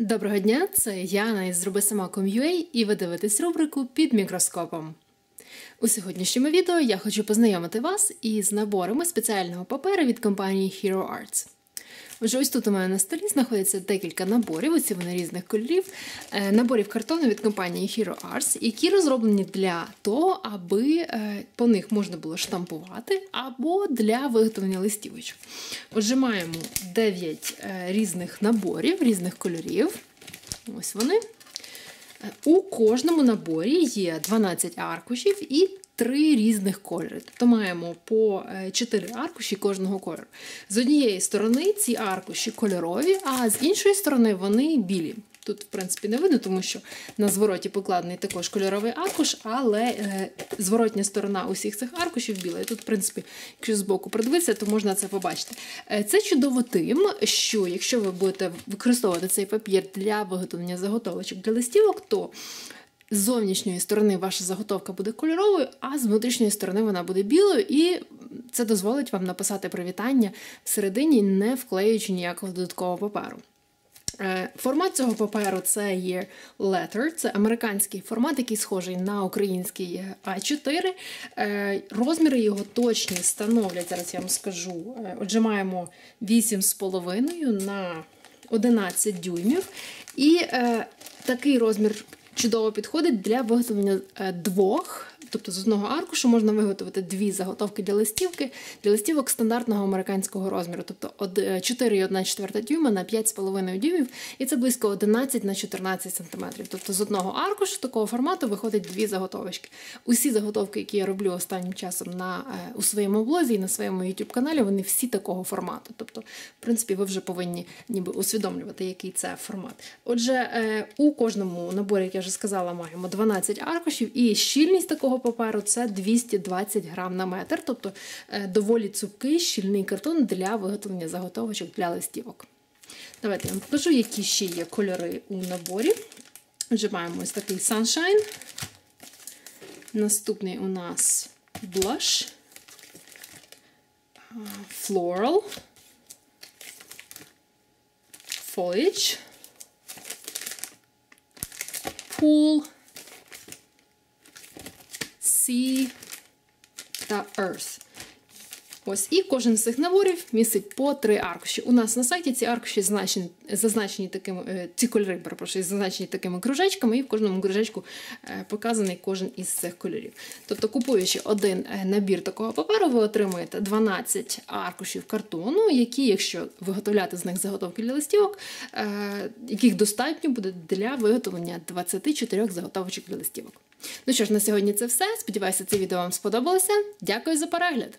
Доброго дня, це Яна із зробисама.com.ua і ви дивитесь рубрику під мікроскопом. У сьогоднішньому відео я хочу познайомити вас із наборами спеціального паперу від компанії Hero Arts. Отже, ось тут у мене на столі знаходяться декілька наборів, оці вони різних кольорів, е, наборів картону від компанії Hero Arts, які розроблені для того, аби е, по них можна було штампувати, або для виготовлення листівочок. Отже, маємо 9 е, різних наборів, різних кольорів. Ось вони. У кожному наборі є 12 аркушів і три різних кольори. Тобто маємо по 4 е, аркуші кожного кольору. З однієї сторони ці аркуші кольорові, а з іншої сторони вони білі. Тут, в принципі, не видно, тому що на звороті покладений також кольоровий аркуш, але е, зворотня сторона усіх цих аркушів біла. І тут, в принципі, якщо збоку придивитися, то можна це побачити. Е, це чудово тим, що якщо ви будете використовувати цей папір для виготовлення заготовочок для листівок, то з зовнішньої сторони ваша заготовка буде кольоровою, а з внутрішньої сторони вона буде білою, і це дозволить вам написати привітання всередині, не вклеюючи ніякого додаткового паперу. Е, формат цього паперу це є letter, це американський формат, який схожий на український А4. Е, розміри його точні становлять, зараз я вам скажу. Е, отже, маємо 8,5 на 11 дюймів. І такий розмір чудово підходить для виготовлення двох Тобто з одного аркушу можна виготовити дві заготовки для листівки, для листівок стандартного американського розміру, тобто 4,1 дюйма на 5,5 дюймів, і це близько 11 на 14 см. Тобто з одного аркушу такого формату виходить дві заготовочки. Усі заготовки, які я роблю останнім часом на, е, у своєму блозі і на своєму youtube каналі, вони всі такого формату. Тобто, в принципі, ви вже повинні ніби усвідомлювати, який це формат. Отже, е, у кожному наборі, як я вже сказала, маємо 12 аркушів, і щільність такого паперу це 220 грам на метр, тобто е, доволі цупкий щільний картон для виготовлення заготовочок для листівок. Давайте я вам покажу, які ще є кольори у наборі. Отже, маємо ось такий Sunshine. Наступний у нас Blush, Floral, Foliage, Pool, Sea та Earth. Ось, І кожен з цих наборів містить по три аркуші. У нас на сайті ці аркуші зазначені, зазначені такими, е, ці кольори перепрошую, зазначені такими кружечками, і в кожному кружечку е, показаний кожен із цих кольорів. Тобто, купуючи один е, набір такого паперу, ви отримуєте 12 аркушів картону, які, якщо виготовляти з них заготовки для листівок, яких достатньо буде для виготовлення 24 заготовочок для листівок. Ну що ж, на сьогодні це все. Сподіваюся, це відео вам сподобалося. Дякую за перегляд!